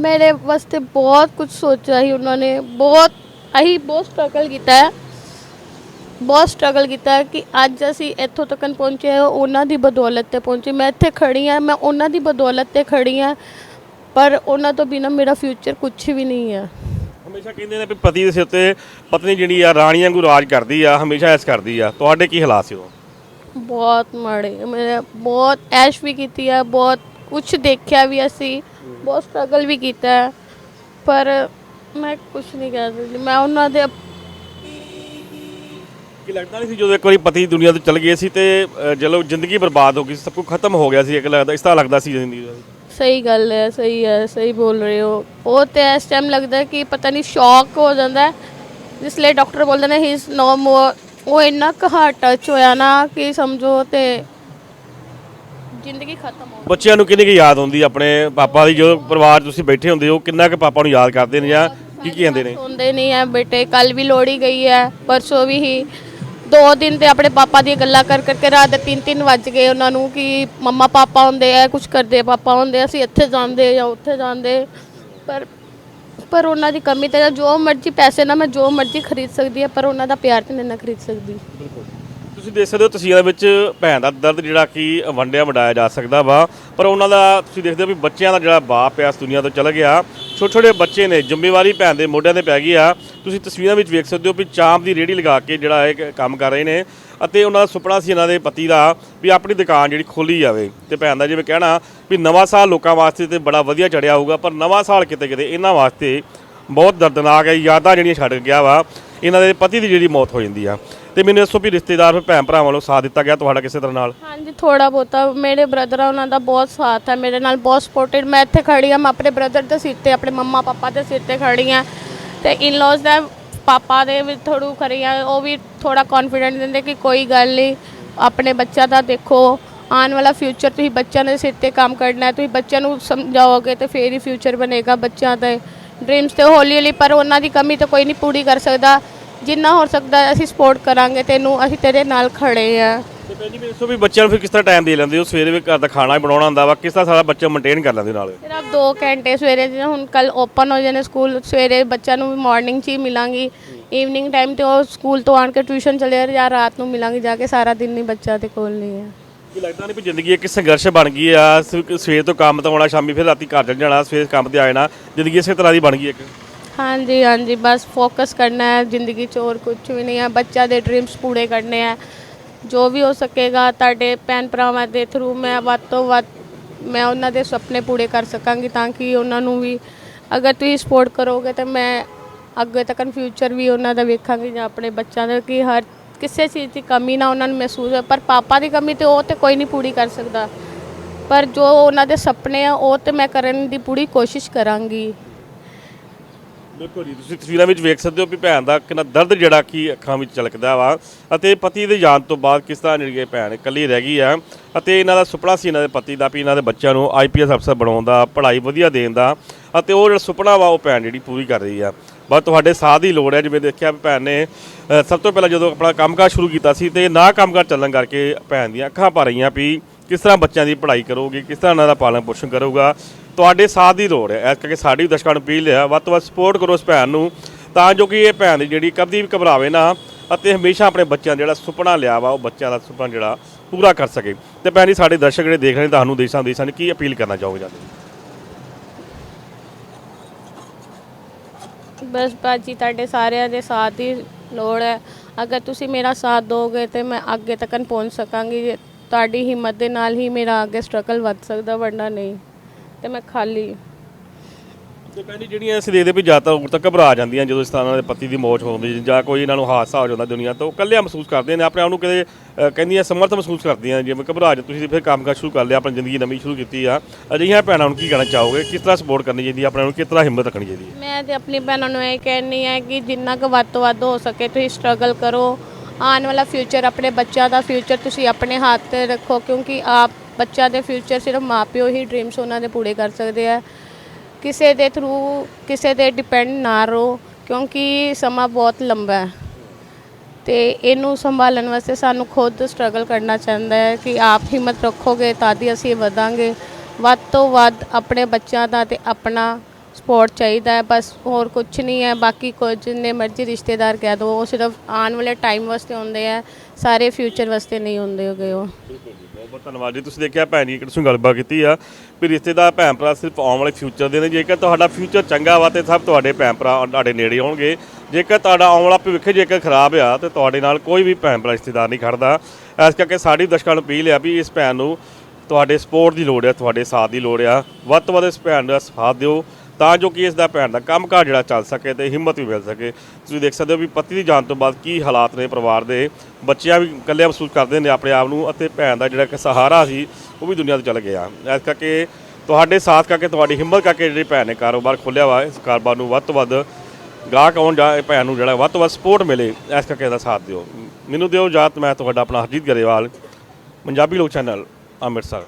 ਮੇਰੇ ਵਾਸਤੇ ਬਹੁਤ ਕੁਝ ਸੋਚਿਆ ਸੀ ਉਹਨਾਂ ਨੇ। ਬਹੁਤ, ਅਸੀਂ ਬਹੁਤ ਸਟਰਗਲ ਕੀਤਾ ਹੈ। ਬਹੁਤ ਸਟਰਗਲ ਕੀਤਾ ਹੈ ਕਿ ਅੱਜ ਅਸੀਂ ਇੱਥੋਂ ਤੱਕ ਪਹੁੰਚੇ ਹਾਂ, ਉਹਨਾਂ ਦੀ ਬਦੌਲਤ ਤੇ ਪਹੁੰਚੇ। ਮੈਂ ਇੱਥੇ ਖੜੀ ਹਾਂ, ਮੈਂ ਉਹਨਾਂ ਦੀ ਬਦੌਲਤ ਤੇ ਖੜੀ ਹਾਂ। ਪਰ ਉਹਨਾਂ ਤੋਂ ਬਿਨਾ ਮੇਰਾ ਫਿਊਚਰ ਕੁਝ ਵੀ ਨਹੀਂ ਹੈ ਹਮੇਸ਼ਾ ਕਹਿੰਦੇ ਨੇ ਵੀ ਪਤੀ ਦੇ ਸਿਰ ਤੇ ਪਤਨੀ ਜਿਹੜੀ ਆ ਰਾਣੀਆਂ ਵਾਂਗੂ ਰਾਜ ਕਰਦੀ ਆ ਹਮੇਸ਼ਾ ਐਸ ਕਰਦੀ ਆ। ਤੁਹਾਡੇ ਕੀ ਹਾਲਾਤ ਸੀ ਉਹ ਬਹੁਤ ਮਾੜੇ। ਮੈਂ ਬਹੁਤ ਐਸ਼ ਵੀ ਕੀਤੀ ਹੈ ਬਹੁਤ ਕੁਝ ਦੇਖਿਆ ਵੀ ਅਸੀਂ ਬਹੁਤ ਸਟਰਗਲ ਵੀ ਕੀਤਾ। ਹੈ ਪਰ ਮੈਂ ਕੁਝ ਨਹੀਂ ਕਹਿ ਸਕਦੀ। ਮੈਂ ਉਹਨਾਂ ਦੇ ਕੀ ਲੱਗਦਾ ਨਹੀਂ ਸੀ ਜਦੋਂ ਇੱਕ ਵਾਰੀ ਪਤੀ ਦੁਨੀਆ ਤੋਂ ਚਲ ਗਏ ਸੀ ਤੇ ਅ, ਚਲੋ ਜ਼ਿੰਦਗੀ ਬਰਬਾਦ ਹੋ ਗਈ ਸੀ ਸਭ ਕੁਝ ਖਤਮ ਹੋ ਗਿਆ ਸੀ ਇੱਕ ਲੱਗਦਾ ਇਸ ਤਰ੍ਹਾਂ ਲੱਗਦਾ ਸੀ ਜ਼ਿੰਦਗੀ ਦਾ? ਸਹੀ ਗੱਲ ਹੈ ਸਹੀ ਹੈ ਸਹੀ ਬੋਲ ਰਹੇ ਹੋ। ਉਹ ਤੇ ਇਸ ਟਾਈਮ ਲੱਗਦਾ ਕਿ ਪਤਾ ਨਹੀਂ ਸ਼ੌਕ ਹੋ ਜਾਂਦਾ ਹੈ। ਜਿਸ ਲਈ ਡਾਕਟਰ ਬੋਲਦੇ ਨੇ ਹੀ ਇਜ਼ ਨੋ ਮੋਰ ਉਹ ਇੰਨਾ ਕੁ ਹਾਰਟ ਟੱਚ ਹੋਇਆ ਨਾ ਕਿ ਸਮਝੋ ਤੇ ਜ਼ਿੰਦਗੀ ਖਤਮ ਹੋ ਬੱਚਿਆਂ ਨੂੰ ਕਿੰਨੀ ਕੁ ਯਾਦ ਆਉਂਦੀ ਆਪਣੇ ਪਾਪਾ ਦੀ? ਜਦੋਂ ਪਰਿਵਾਰ 'ਚ ਤੁਸੀਂ ਬੈਠੇ ਹੁੰਦੇ ਹੋ ਕਿੰਨਾ ਕੁ ਪਾਪਾ ਨੂੰ ਯਾਦ ਕਰਦੇ ਨੇ ਜਾਂ ਕੀ ਕੀ ਕਹਿੰਦੇ ਨੇ? ਸੁਣਦੇ ਨਹੀਂ ਹੈ ਬੇਟੇ ਕੱਲ ਵੀ ਲੋੜੀ ਗਈ ਹੈ ਪਰਸੋਂ ਵੀ ਹੀ। ਦੋ ਦਿਨ ਤੇ ਆਪਣੇ ਪਾਪਾ ਦੀਆਂ ਗੱਲਾਂ ਕਰ ਕਰਕੇ ਰਾਤ ਦੇ 3-3 ਵੱਜ ਗਏ ਉਹਨਾਂ ਨੂੰ ਕਿ ਮੰਮਾ ਪਾਪਾ ਹੁੰਦੇ ਆ ਕੁਝ ਕਰਦੇ ਪਾਪਾ ਹੁੰਦੇ ਆ, ਅਸੀਂ ਇੱਥੇ ਜਾਂਦੇ ਜਾਂ ਉੱਥੇ ਜਾਂਦੇ ਪਰ ਪਰ ਉਹਨਾਂ ਦੀ ਕਮੀ ਤੇ ਜੋ ਮਰਜ਼ੀ ਪੈਸੇ ਨਾਲ ਮੈਂ ਜੋ ਮਰਜ਼ੀ ਖਰੀਦ ਸਕਦੀ ਹੈ ਪਰ ਉਹਨਾਂ ਦਾ ਪਿਆਰ ਤੇ ਨਹੀਂ ਨਾ ਖਰੀਦ ਸਕਦੀ। ਤੁਸੀਂ ਦੇਖ ਸਕਦੇ ਹੋ ਤਸਵੀਰਾਂ ਵਿੱਚ ਭੈਣ ਦਾ ਦਰਦ ਜਿਹੜਾ ਕਿ ਵੰਡਿਆ ਵੰਡਾਇਆ ਜਾ ਸਕਦਾ ਵਾ, ਪਰ ਉਹਨਾਂ ਦਾ ਤੁਸੀਂ ਦੇਖਦੇ ਹੋ ਵੀ ਬੱਚਿਆਂ ਦਾ ਜਿਹੜਾ ਬਾਪ ਆ ਇਸ ਦੁਨੀਆ ਤੋਂ ਚਲਾ ਗਿਆ। ਛੋਟੇ ਛੋਟੇ ਬੱਚੇ ਨੇ, ਜ਼ਿੰਮੇਵਾਰੀ ਭੈਣ ਦੇ ਮੋਢਿਆਂ ਤੇ ਪੈ ਗਈ ਆ। ਤੁਸੀਂ ਤਸਵੀਰਾਂ ਵਿੱਚ ਵੇਖ ਸਕਦੇ ਹੋ ਵੀ ਚਾਂਪ ਦੀ ਰੇੜੀ ਲਗਾ ਕੇ ਜਿਹੜਾ ਇਹ ਕੰਮ ਕਰ ਰਹੇ ਨੇ ਅਤੇ ਉਹਨਾਂ ਦਾ ਸੁਪਨਾ ਸੀ ਇਹਨਾਂ ਦੇ ਪਤੀ ਦਾ ਵੀ ਆਪਣੀ ਦੁਕਾਨ ਜਿਹੜੀ ਖੋਲੀ ਜਾਵੇ। ਤੇ ਭੈਣ ਦਾ ਜਿਵੇਂ ਕਹਿਣਾ ਵੀ ਨਵਾਂ ਸਾਲ ਲੋਕਾਂ ਵਾਸਤੇ ਤੇ ਬੜਾ ਵਧੀਆ ਚੜਿਆ ਹੋਊਗਾ, ਪਰ ਨਵਾਂ ਸਾਲ ਕਿਤੇ ਕਿਤੇ ਇਹਨਾਂ ਵਾਸਤੇ ਬਹੁਤ ਦਰਦਨਾਕ ਹੈ। ਯਾਦਾਂ ਜਿਹੜੀਆਂ ਛੱਡ ਗਿਆ ਵਾ। ਇਹਨਾਂ ਦੇ ਪਤੀ ਦੀ ਜਿਹੜੀ ਮੌਤ ਹੋ ਜਾਂਦੀ ਆ। ਤੇ ਮੈਨੂੰ ਦੱਸੋ ਵੀ ਰਿਸ਼ਤੇਦਾਰ ਫਿਰ ਭੈਣ ਭਰਾਵਾਂ ਵੱਲੋਂ ਸਾਥ ਦਿੱਤਾ ਗਿਆ ਤੁਹਾਡਾ ਕਿਸੇ ਤਰ੍ਹਾਂ ਨਾਲ? ਹਾਂਜੀ ਥੋੜਾ ਬਹੁਤਾ। ਮੇਰੇ ਬ੍ਰਦਰ ਆ, ਉਹਨਾਂ ਦਾ ਬਹੁਤ ਸਾਥ ਹੈ ਮੇਰੇ ਨਾਲ ਬਹੁਤ ਸਪੋਰਟਡ ਮੈਂ ਇੱਥੇ ਖੜੀ ਆ, ਮੈਂ ਆਪਣੇ ਬ੍ਰਦਰ ਦੇ ਸਿਰ ਤੇ, ਆਪਣੇ ਮੰਮਾ ਪਾਪਾ ਦੇ ਸਿਰ ਤੇ ਖੜੀ ਆ। ਤੇ ਇਨ-ਲॉज ਦਾ ਪਾਪਾ ਦੇ ਵੀ ਥੋੜੂ ਖੜੀ ਆ। ਉਹ ਵੀ ਥੋੜਾ ਕੌਨਫੀਡੈਂਟ ਦਿੰਦੇ ਕਿ ਕੋਈ ਗੱਲ ਨਹੀਂ, ਆਪਣੇ ਬੱਚਾ ਦਾ ਦੇਖੋ, ਆਉਣ ਵਾਲਾ ਫਿਊਚਰ ਤੁਸੀਂ ਬੱਚਿਆਂ ਦੇ ਸਿਰ ਤੇ ਕੰਮ ਕਰਨਾ ਹੈ, ਤੁਸੀਂ ਬੱਚਿਆਂ ਨੂੰ ਸਮਝਾਓਗੇ ਤੇ ਫੇਰ ਹੀ ਫਿਊਚਰ ਬਣੇਗਾ ਬੱਚਿਆਂ ਦਾ। ਡ੍ਰੀਮਸ ਤੇ ਹੌਲੀ ਹੌਲੀ ਪਰ ਉਹਨਾਂ ਦੀ ਕਮੀ ਤਾਂ ਕੋਈ ਨਹੀਂ ਪੂਰੀ ਕਰ ਸਕਦਾ। ਜਿੰਨਾ ਹੋ ਸਕਦਾ ਅਸੀਂ ਸਪੋਰਟ ਕਰਾਂਗੇ ਤੈਨੂੰ ਅਸੀਂ ਤੇਰੇ ਨਾਲ ਖੜੇ ਆ। ਤੇ ਭੈਣ ਜੀ ਮੈਨੂੰ ਦੱਸੋ ਵੀ ਬੱਚਿਆਂ ਨੂੰ ਫਿਰ ਕਿਸ ਤਰ੍ਹਾਂ ਟਾਈਮ ਦੇ ਲੈਂਦੇ ਹੋ? ਸਵੇਰੇ ਵੀ ਘਰ ਦਾ ਖਾਣਾ ਬਣਾਉਣਾ ਹੁੰਦਾ ਵਾ। ਕਿਸ ਤਰ੍ਹਾਂ ਸਾਰਾ ਬੱਚਾ ਮੇਨਟੇਨ ਕਰ ਲੈਂਦੇ ਨਾਲ? ਸਿਰਫ 2 ਘੰਟੇ ਸਵੇਰੇ ਜਿਵੇਂ ਹੁਣ ਕੱਲ ਓਪਨ ਹੋ ਜਾਣੇ ਸਕੂਲ। ਸਵੇਰੇ ਬੱਚਿਆਂ ਨੂੰ ਵੀ ਮਾਰਨਿੰਗ 'ਚ ਹੀ ਮਿਲਾਂਗੀ। ਈਵਨਿੰਗ ਟਾਈਮ ਤੇ ਉਹ ਸਕੂਲ ਤੋਂ ਆਣ ਕੇ ਟਿਊਸ਼ਨ ਚਲੇ ਜਾਂ ਰਾਤ ਨੂੰ ਮਿਲਾਂਗੀ ਜਾ ਕੇ ਸਾਰਾ ਦਿਨ ਨਹੀਂ ਬੱਚਾ ਦੇ ਕੋਲ ਨਹੀਂ ਹੈ ਕੀ ਲੱਗਦਾ ਨਹੀਂ ਵੀ ਜ਼ਿੰਦਗੀ ਇੱਕ ਸੰਘਰਸ਼ ਬਣ ਗਈ ਆ ਸ- ਸਵੇਰ ਤੋਂ ਕੰਮ ਤੋਂ ਆਉਣਾ ਸ਼ਾਮੀ ਫਿਰ ਰਾਤੀ ਘਰ ਚੱਲ ਜਾਣਾ, ਸਵੇਰ ਕੰਮ ਤੇ ਆ ਜਾਣਾ, ਜ਼ਿੰਦਗੀ ਇਸੇ ਤਰ੍ਹਾਂ ਦੀ ਬਣ ਗਈ ਇੱਕ। ਹਾਂਜੀ ਹਾਂਜੀ, ਬਸ ਫੋਕਸ ਕਰਨਾ ਹੈ, ਜ਼ਿੰਦਗੀ 'ਚ ਹੋਰ ਕੁਝ ਵੀ ਨਹੀਂ ਹੈ, ਬੱਚਿਆਂ ਦੇ ਡ੍ਰੀਮਸ ਪੂਰੇ ਕਰਨੇ ਹੈ। ਜੋ ਵੀ ਹੋ ਸਕੇਗਾ, ਤੁਹਾਡੇ ਭੈਣ ਭਰਾਵਾਂ ਦੇ ਥਰੂ ਮੈਂ ਵੱਧ ਤੋਂ ਵੱਧ, ਮੈਂ ਉਹਨਾਂ ਦੇ ਸੁਪਨੇ ਪੂਰੇ ਕਰ ਸਕਾਂਗੀ ਤਾਂ ਕਿ ਉਹਨਾਂ ਨੂੰ ਵੀ ਅਗਰ ਤੁਸੀਂ ਸਪੋਰਟ ਕਰੋਗੇ ਤਾਂ ਮੈਂ ਅੱਗੇ ਤੱਕ ਫਿਊਚਰ ਵੀ ਉਹਨਾਂ ਦਾ ਵੇਖਾਂਗੀ ਜਾਂ ਆਪਣੇ ਬੱਚਿਆਂ ਦਾ, ਕਿ ਹਰ ਕਿਸੇ ਚੀਜ਼ ਦੀ ਕਮੀ ਨਾ ਉਹਨਾਂ ਨੂੰ ਮਹਿਸੂਸ ਹੋਵੇ ਪਰ ਪਾਪਾ ਦੀ ਕਮੀ ਤੇ ਉਹ ਤੇ ਕੋਈ ਨਹੀਂ ਪੂਰੀ ਕਰ ਸਕਦਾ। ਪਰ ਜੋ ਉਹਨਾਂ ਦੇ ਸੁਪਨੇ ਆ, ਉਹ ਤੇ ਮੈਂ ਕਰਨ ਦੀ ਪੂਰੀ ਕੋਸ਼ਿਸ਼ ਕਰਾਂਗੀ। ਬਿਲਕੁਲ ਜੀ, ਤੁਸੀਂ ਤਸਵੀਰਾਂ ਵਿੱਚ ਵੇਖ ਸਕਦੇ ਹੋ ਵੀ ਭੈਣ ਦਾ ਕਿੰਨਾ ਦਰਦ ਜਿਹੜਾ ਕਿ ਅੱਖਾਂ ਵਿੱਚ ਝਲਕਦਾ ਵਾ ਅਤੇ ਪਤੀ ਦੇ ਜਾਣ ਤੋਂ ਬਾਅਦ ਕਿਸ ਤਰ੍ਹਾਂ ਜਿਹੜੀ ਭੈਣ ਇਕੱਲੀ ਰਹਿ ਗਈ ਆ ਅਤੇ ਇਹਨਾਂ ਦਾ ਸੁਪਨਾ ਸੀ ਇਹਨਾਂ ਦੇ ਪਤੀ ਦਾ ਵੀ ਇਹਨਾਂ ਦੇ ਬੱਚਿਆਂ ਨੂੰ ਆਈਪੀਐਸ ਅਫਸਰ ਬਣਾਉਣ ਦਾ, ਪੜ੍ਹਾਈ ਵਧੀਆ ਦੇਣ ਦਾ ਅਤੇ ਉਹ ਜਿਹੜਾ ਸੁਪਨਾ ਵਾ ਉਹ ਭੈਣ ਜਿਹੜੀ ਪੂਰੀ ਕਰ ਰਹੀ ਆ। ਬਸ ਤੁਹਾਡੇ ਸਾਥ ਦੀ ਲੋੜ ਹੈ, ਜਿਵੇਂ ਦੇਖਿਆ ਵੀ ਭੈਣ ਨੇ ਸਭ ਤੋਂ ਪਹਿਲਾਂ ਜਦੋਂ ਆਪਣਾ ਕੰਮਕਾਜ ਸ਼ੁਰੂ ਕੀਤਾ ਸੀ ਤੇ ਨਾ ਕੰਮਕਾਜ ਚੱਲਣ ਕਰਕੇ ਭੈਣ ਦੀਆਂ ਅੱਖਾਂ ਭਰ ਰਹੀਆਂ ਵੀ ਕਿਸ ਤਰ੍ਹਾਂ ਬੱਚਿਆਂ ਦੀ ਪੜ੍ਹਾਈ ਕਰੋਗੇ, ਕਿਸ ਤਰ੍ਹਾਂ ਉਹਨਾਂ ਦਾ ਪਾਲਣ ਪੋਸ਼ਣ ਕਰੋਗਾ, ਤੁਹਾਡੇ ਸਾਥ ਦੀ ਲੋੜ ਹੈ। ਇਸ ਕਰਕੇ ਸਾਡੀ ਵੀ ਦਰਸ਼ਕਾਂ ਨੂੰ ਅਪੀਲ ਹੈ, ਵੱਧ ਤੋਂ ਵੱਧ ਸਪੋਰਟ ਕਰੋ ਇਸ ਭੈਣ ਨੂੰ, ਤਾਂ ਜੋ ਕਿ ਇਹ ਭੈਣ ਦੀ ਜਿਹੜੀ ਕਦੀ ਵੀ ਘਬਰਾਵੇ ਨਾ ਅਤੇ ਹਮੇਸ਼ਾ ਆਪਣੇ ਬੱਚਿਆਂ ਦਾ ਜਿਹੜਾ ਸੁਪਨਾ ਲਿਆ ਵਾ, ਉਹ ਬੱਚਿਆਂ ਦਾ ਸੁਪਨਾ ਜਿਹੜਾ ਪੂਰਾ ਕਰ ਸਕੇ। ਤੇ ਭੈਣ ਜੀ, ਸਾਡੇ ਦਰਸ਼ਕ ਜਿਹੜੇ ਦੇਖ ਰਹੇ ਨੇ, ਤੁਹਾਨੂੰ ਦੇਸ਼ਾਂ ਦੇਸ਼ਾਂ ਨੇ ਕੀ ਅਪੀਲ ਕਰਨਾ ਚਾਹੋਗੇ ਜਾਂਦੇ ਬਸ ਬਾਜੀ ਤੁਹਾਡੇ ਸਾਰਿਆਂ ਦੇ ਸਾਥ ਦੀ ਲੋੜ ਹੈ। ਅਗਰ ਤੁਸੀਂ ਮੇਰਾ ਸਾਥ ਦੋਗੇ ਤੇ ਮੈਂ ਅੱਗੇ ਤੱਕ ਪਹੁੰਚ ਸਕਾਂਗੀ। ਜੇ ਤੁਹਾਡੀ ਹਿੰਮਤ ਦੇ ਨਾਲ ਹੀ ਮੇਰਾ ਅੱਗੇ ਸਟਰਗਲ ਵੱਧ ਸਕਦਾ, ਵਰਨਾ ਨਹੀਂ। ਤੇ ਮੈਂ ਖਾਲੀ। ਤੇ ਭੈਣ ਜਿਹੜੀਆਂ ਅਸੀਂ ਦੇਖਦੇ ਵੀ ਜ਼ਿਆਦਾਤਰ ਔਰਤਾਂ ਘਬਰਾ ਜਾਂਦੀਆਂ ਜਦੋਂ ਇਸ ਤਰ੍ਹਾਂ ਦੇ ਪਤੀ ਦੀ ਮੌਤ ਹੁੰਦੀ ਜਾਂ ਕੋਈ ਇਹਨਾਂ ਨੂੰ ਹਾਦਸਾ ਹੋ ਜਾਂਦਾ ਦੁਨੀਆ ਤੋਂ ਇਕੱਲਿਆਂ ਮਹਿਸੂਸ ਕਰਦੇ ਨੇ ਆਪਣੇ ਆਪ ਨੂੰ ਕਿਤੇ ਅ, ਕਹਿੰਦੀਆਂ ਸਮਰਥ ਮਹਿਸੂਸ ਕਰਦੀਆਂ ਜਿਵੇਂ ਘਬਰਾ ਜਾ ਤੁਸੀਂ ਫਿਰ ਕੰਮ ਕਰ ਸ਼ੁਰੂ ਕਰ ਲਿਆ ਆਪਣੀ ਜ਼ਿੰਦਗੀ ਨਵੀਂ ਸ਼ੁਰੂ ਕੀਤੀ ਆ ਅਜਿਹੀਆਂ ਭੈਣਾਂ ਨੂੰ ਕੀ ਕਹਿਣਾ ਚਾਹੋਗੇ? ਕਿਸ ਤਰ੍ਹਾਂ ਸਪੋਰਟ ਕਰਨੀ ਚਾਹੀਦੀ ਹੈ ਆਪਣੇ ਨੂੰ ਕਿਸ ਤਰ੍ਹਾਂ ਹਿੰਮਤ ਰੱਖਣੀ ਚਾਹੀਦੀ ਹੈ ਮੈਂ ਤੇ ਆਪਣੀ ਭੈਣਾਂ ਨੂੰ ਇਹ ਕਹਿਣੀ ਹੈ ਕਿ ਜਿੰਨਾ ਕੁ ਵੱਧ ਤੋਂ ਵੱਧ ਹੋ ਸਕੇ ਤੁਸੀਂ ਸਟਰਗਲ ਕਰੋ। ਆਉਣ ਵਾਲਾ ਫਿਊਚਰ ਆਪਣੇ ਬੱਚਿਆਂ ਦਾ ਫਿਊਚਰ ਤੁਸੀਂ ਆਪਣੇ ਹੱਥ ਤੇ ਰੱਖੋ ਕਿਉਂਕਿ ਆਪ ਬੱਚਿਆਂ ਦੇ ਫਿਊਚਰ ਸਿਰਫ ਮਾਪਿਓ ਹੀ ਡ੍ਰੀਮਸ ਉਹਨਾਂ ਦੇ ਪੂਰੇ ਕਰ ਸਕਦੇ ਆ। ਕਿਸੇ ਦੇ ਥਰੂ ਕਿਸੇ ਤੇ ਡਿਪੈਂਡ ਨਾ ਰਹੋ, ਕਿਉਂਕਿ ਸਮਾਂ ਬਹੁਤ ਲੰਬਾ ਹੈ। ਤੇ ਇਹਨੂੰ ਸੰਭਾਲਣ ਵਾਸਤੇ ਸਾਨੂੰ ਖੁਦ ਸਟਰਗਲ ਕਰਨਾ ਚਾਹੁੰਦਾ ਹੈ ਕਿ ਆਪ ਹਿੰਮਤ ਰੱਖੋਗੇ ਤਾਂ ਹੀ ਅਸੀਂ ਵਧਾਂਗੇ। ਵੱਧ ਤੋਂ ਵੱਧ ਆਪਣੇ ਬੱਚਿਆਂ ਦਾ ਤੇ ਆਪਣਾ ਸਪੋਰਟ ਚਾਹੀਦਾ ਹੈ। ਬਸ ਹੋਰ ਕੁਝ ਨਹੀਂ ਹੈ, ਬਾਕੀ ਕੁਝ ਜਿੰਨੇ ਮਰਜ਼ੀ ਰਿਸ਼ਤੇਦਾਰ ਕਹਿ ਦੋ, ਉਹ ਸਿਰਫ ਆਉਣ ਵਾਲੇ ਟਾਈਮ ਵਾਸਤੇ ਹੁੰਦੇ ਆ, ਸਾਰੇ ਫਿਊਚਰ ਵਾਸਤੇ ਨਹੀਂ ਹੁੰਦੇ ਹੋਗੇ ਉਹ। ਬਹੁਤ ਬਹੁਤ ਧੰਨਵਾਦ ਜੀ। ਤੁਸੀਂ ਦੇਖਿਆ ਭੈਣ ਜੀ ਕਿਹੜੀ ਗੱਲਬਾਤ ਕੀਤੀ ਆ ਵੀ ਰਿਸ਼ਤੇਦਾਰ ਭੈਣ ਭਰਾ ਸਿਰਫ ਆਉਣ ਵਾਲੇ ਫਿਊਚਰ ਦੇ ਨੇ। ਜੇਕਰ ਤੁਹਾਡਾ ਫਿਊਚਰ ਚੰਗਾ ਵਾ ਤੇ ਸਭ ਤੁਹਾਡੇ ਭੈਣ ਭਰਾ ਤੁਹਾਡੇ ਨੇੜੇ ਹੋਣਗੇ ਜੇਕਰ ਤੁਹਾਡਾ ਆਉਣ ਵਾਲਾ ਭਵਿੱਖ ਜੇਕਰ ਖਰਾਬ ਆ ਤੇ ਤੁਹਾਡੇ ਨਾਲ ਕੋਈ ਵੀ ਭੈਣ ਭਰਾ ਰਿਸ਼ਤੇਦਾਰ ਨਹੀਂ ਖੜਦਾ। ਇਸ ਕਰਕੇ ਸਾਡੀ ਦਰਸ਼ਕਾਂ ਨੂੰ ਅਪੀਲ ਆ ਵੀ ਇਸ ਭੈਣ ਨੂੰ ਤੁਹਾਡੇ ਸਪੋਰਟ ਦੀ ਲੋੜ ਆ, ਤੁਹਾਡੇ ਸਾਥ ਦੀ ਲੋੜ ਆ। ਵੱਧ ਤੋਂ ਵੱਧ ਇਸ ਭੈਣ ਦਾ ਸਾਥ ਦਿਓ। ਤਾਂ ਜੋ ਕਿ ਇਸ ਦਾ ਭੈਣ ਦਾ ਕੰਮਕਾਰ ਜਿਹੜਾ ਚੱਲ ਸਕੇ ਤੇ ਹਿੰਮਤ ਵੀ ਮਿਲ ਸਕੇ। ਤੁਸੀਂ ਦੇਖ ਸਕਦੇ ਹੋ ਵੀ ਪਤੀ ਦੀ ਜਾਣ ਤੋਂ ਬਾਅਦ ਕੀ ਹਾਲਾਤ ਨੇ ਪਰਿਵਾਰ ਦੇ। ਬੱਚਿਆਂ ਵੀ ਇਕੱਲੇ ਮਹਿਸੂਸ ਕਰਦੇ ਨੇ ਆਪਣੇ ਆਪ ਨੂੰ ਅਤੇ ਭੈਣ ਦਾ ਜਿਹੜਾ ਕਿ ਸਹਾਰਾ ਸੀ, ਉਹ ਵੀ ਦੁਨੀਆ ਤੋਂ ਚਲ ਗਿਆ। ਇਸ ਕਰਕੇ ਤੁਹਾਡੇ ਸਾਥ ਕਰਕੇ, ਤੁਹਾਡੀ ਹਿੰਮਤ ਕਰਕੇ ਜਿਹੜੀ ਭੈਣ ਨੇ ਕਾਰੋਬਾਰ ਖੋਲ੍ਹਿਆ ਵਾ, ਇਸ ਕਾਰੋਬਾਰ ਨੂੰ ਵੱਧ ਤੋਂ ਵੱਧ ਗਾਹਕ ਆਉਣ ਜਾਂ ਇਹ ਭੈਣ ਨੂੰ ਜਿਹੜਾ ਵੱਧ ਤੋਂ ਵੱਧ ਸਪੋਰਟ ਮਿਲੇ, ਇਸ ਕਰਕੇ ਇਹਦਾ ਸਾਥ ਦਿਓ। ਮੈਨੂੰ ਦਿਓ ਜਾਤ ਮੈਂ ਤੁਹਾਡਾ ਆਪਣਾ ਹਰਜੀਤ ਗਰੇਵਾਲ, ਪੰਜਾਬੀ ਲੋਕ ਚੈਨਲ, ਅੰਮ੍ਰਿਤਸਰ।